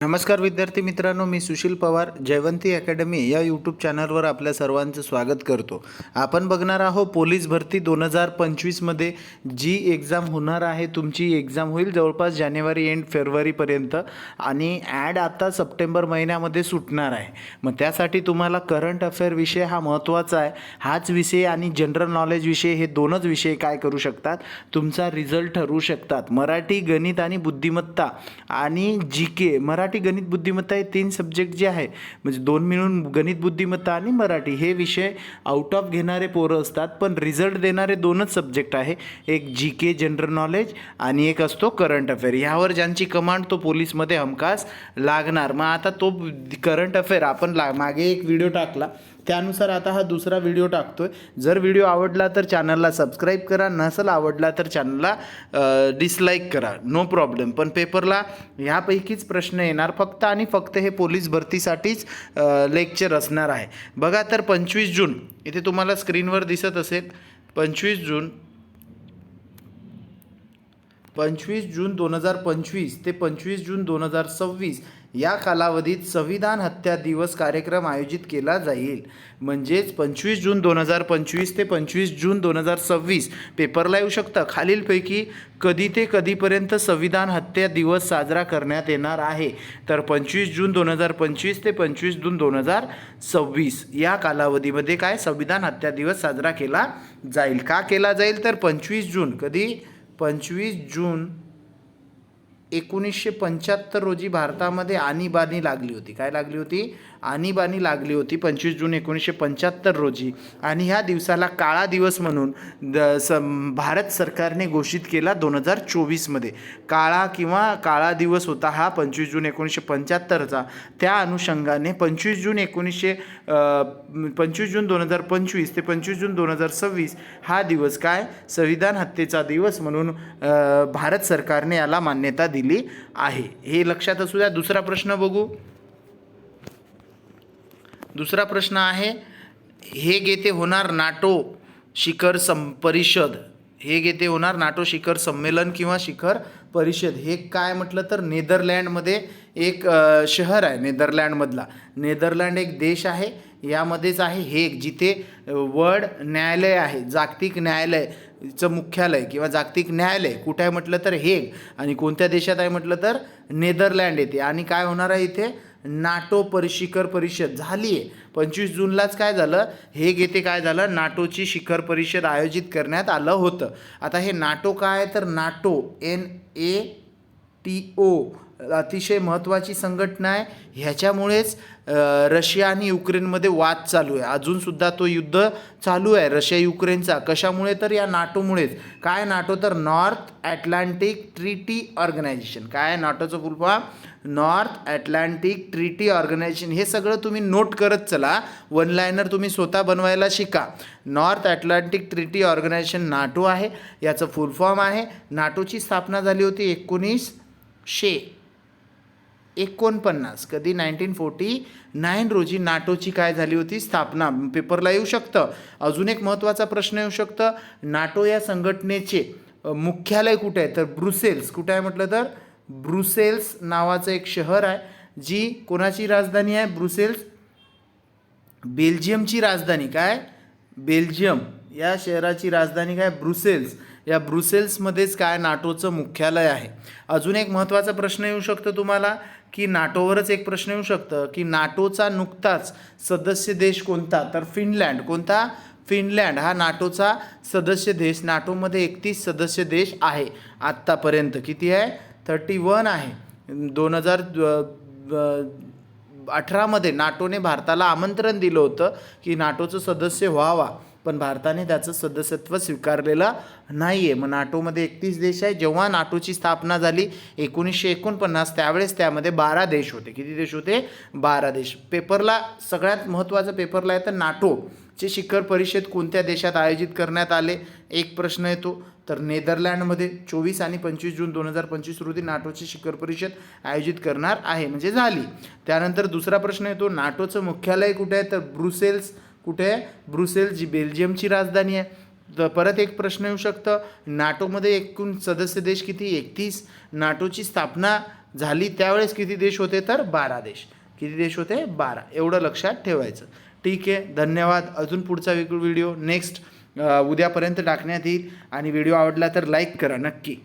नमस्कार विद्यार्थी मित्रांनो मी सुशील पवार जयवंती अकॅडमी या यूट्यूब चॅनलवर आपल्या सर्वांचं स्वागत करतो. आपण बघणार आहोत पोलीस भरती दोन हजार पंचवीसमध्ये जी एक्झाम होणार आहे तुमची एक्झाम होईल जवळपास जानेवारी एंड फेब्रुवारीपर्यंत आणि ॲड आता सप्टेंबर महिन्यामध्ये सुटणार आहे. मग त्यासाठी तुम्हाला करंट अफेअर विषय हा महत्त्वाचा आहे. हाच विषय आणि जनरल नॉलेज विषय हे दोनच विषय काय करू शकतात तुमचा रिझल्ट ठरवू शकतात. मराठी गणित आणि बुद्धिमत्ता आणि जी के मराठी मराठी गणित बुद्धिमत्ता हे तीन सब्जेक्ट जे आहे म्हणजे दोन मिळून गणित बुद्धिमत्ता आणि मराठी हे विषय आउट ऑफ घेणारे पोरं असतात पण रिझल्ट देणारे दोनच सब्जेक्ट आहे. एक जी के जनरल नॉलेज आणि एक असतो करंट अफेअर ह्यावर ज्यांची कमांड तो पोलीसमध्ये हमखास लागणार. मग आता तो करंट अफेअर आपण ला मागे एक व्हिडिओ टाकला. त्यानुसार आता हा दुसरा व्हिडिओ टाकतो आहे जर व्हिडिओ आवडला तर चॅनलला सबस्क्राईब करा. नसेल आवडला तर चॅनलला डिसलाईक करा. नो प्रॉब्लेम पण पेपरला ह्यापैकीच प्रश्न येणार. फक्त आणि फक्त हे पोलीस भरतीसाठीच लेक्चर असणार आहे. बघा तर पंचवीस जून. इथे तुम्हाला स्क्रीनवर दिसत असेल. पंचवीस जून. पंचवीस जून दोन हजार पंचवीस ते पंचवीस जून दोन हजार सव्वीस. या कालावधीत संविधान हत्या दिवस कार्यक्रम आयोजित केला जाईल. म्हणजेच पंचवीस जून दोन हजार पंचवीस ते पंचवीस जून दोन हजार सव्वीस पेपरला येऊ शकतं. खालीलपैकी कधी ते कधीपर्यंत संविधान हत्या दिवस साजरा करण्यात येणार आहे? तर पंचवीस जून दोन हजार पंचवीस ते पंचवीस जून दोन हजार सव्वीस या कालावधीमध्ये काय संविधान हत्या दिवस साजरा केला जाईल? का केला जाईल? तर पंचवीस जून कधी? पंचवीस जून एकोणीसशे पंच्याहत्तर रोजी भारतामध्ये आणीबाणी लागली होती. काय लागली होती? आणीबाणी लागली होती पंचवीस जून एकोणीसशे पंच्याहत्तर रोजी. आणि ह्या दिवसाला काळा दिवस म्हणून द स भारत सरकारने घोषित केला दोन हजार चोवीसमध्ये. काळा किंवा काळा दिवस होता हा पंचवीस जून एकोणीसशे पंच्याहत्तरचा. त्या अनुषंगाने पंचवीस जून एकोणीसशे पंचवीस जून दोन हजार पंचवीस ते पंचवीस जून दोन हजार सव्वीस हा दिवस काय? संविधान हत्येचा दिवस म्हणून भारत सरकारने याला मान्यता दिली आहे. हे लक्षात असू द्या. दुसरा प्रश्न बघू. दुसरा प्रश्न आहे हे गेथे होणार नाटो शिखर सं परिषद. हे घेते होणार नाटो शिखर संमेलन किंवा शिखर परिषद. हे काय म्हटलं तर नेदरलँडमध्ये एक शहर आहे नेदरलँडमधला. नेदरलँड एक देश आहे यामध्येच आहे हे जिथे वर्ड न्यायालय आहे जागतिक न्यायालयचं मुख्यालय किंवा जागतिक न्यायालय. कुठे आहे म्हटलं तर हेग आणि कोणत्या देशात आहे म्हटलं तर नेदरलँड येते. आणि काय होणार आहे इथे? नाटो परिशिखर परिषद झाली आहे पंचवीस जूनलाच काय झालं? हे घेते काय झालं? नाटोची शिखर परिषद आयोजित करण्यात आलं होतं. आता हे नाटो काय आहे? तर NATO N A T O अतिशय महत्त्वाची संघटना आहे. ह्याच्यामुळेच रशिया आणि युक्रेनमध्ये वाद चालू आहे. अजूनसुद्धा तो युद्ध चालू आहे रशिया युक्रेनचा. कशामुळे तर या नाटोमुळेच? काय नाटो तर नॉर्थ ॲटलांटिक ट्रिटी ऑर्गनायझेशन. काय आहे नाटोचं full form north Atlantic treaty organization. हे सगळं तुम्ही नोट करत चला. वन लायनर तुम्ही स्वतः बनवायला शिका. North Atlantic treaty organization NATO आहे. याचं फुल फॉर्म आहे. नाटोची स्थापना झाली होती एकोणीसशे एकोणपन्नास. कधी नाईन्टीन फोर्टी नाईन रोजी नाटोची काय झाली होती? स्थापना. पेपरला येऊ शकतं. अजून एक महत्त्वाचा प्रश्न येऊ शकतं. नाटो या संघटनेचे मुख्यालय कुठे आहे? तर ब्रुसेल्स. कुठे आहे म्हटलं तर? ब्रुसेल्स नावाचं एक शहर आहे जी कोणाची राजधानी आहे? ब्रुसेल्स? बेल्जियमची राजधानी. काय? बेल्जियम. या शहराची राजधानी काय? ब्रुसेल्स. या ब्रुसेल्समध्येच काय नाटोचं मुख्यालय आहे? अजून एक महत्त्वाचा प्रश्न येऊ शकतो तुम्हाला की नाटोवरच एक प्रश्न येऊ शकतं की नाटोचा नुकताच सदस्य देश कोणता? तर फिनलँड. कोणता? फिनलँड. हा नाटोचा सदस्य देश नाटोमध्ये एकतीस सदस्य देश आहे. आत्तापर्यंत किती आहे? थर्टी वन आहे. दोन हजार अठरामध्ये नाटोने भारताला आमंत्रण दिलं होतं की नाटोचं सदस्य व्हावा. पण भारताने त्याचं सदस्यत्व स्वीकारलेलं नाही आहे मग नाटोमध्ये एकतीस देश आहे जेव्हा नाटोची स्थापना झाली एकोणीसशे एकोणपन्नास त्यावेळेस त्यामध्ये बारा देश होते. किती देश होते? बारा देश. पेपरला सगळ्यात महत्त्वाचं पेपरला आहे तर नाटोचे शिखर परिषद कोणत्या देशात आयोजित करण्यात आले? एक प्रश्न येतो. तर नेदरलँडमध्ये चोवीस आणि पंचवीस जून दोन हजार पंचवीस रोजी नाटोची शिखर परिषद आयोजित करणार आहे. म्हणजे झाली. त्यानंतर दुसरा प्रश्न येतो. नाटोचं मुख्यालय कुठे आहे? तर ब्रुसेल्स कुठे? आहे जी बेल्जियमची राजधानी आहे. तर परत एक प्रश्न येऊ शकतं. नाटोमध्ये एकूण सदस्य देश किती? एकतीस. नाटोची स्थापना झाली त्यावेळेस किती देश होते? तर बारा देश. किती देश होते? बारा. एवढं लक्षात ठेवायचं. ठीक आहे. धन्यवाद. अजून पुढचा व्हिडिओ नेक्स्ट उद्यापर्यंत टाकण्यात येईल. आणि व्हिडिओ आवडला तर लाईक करा नक्की.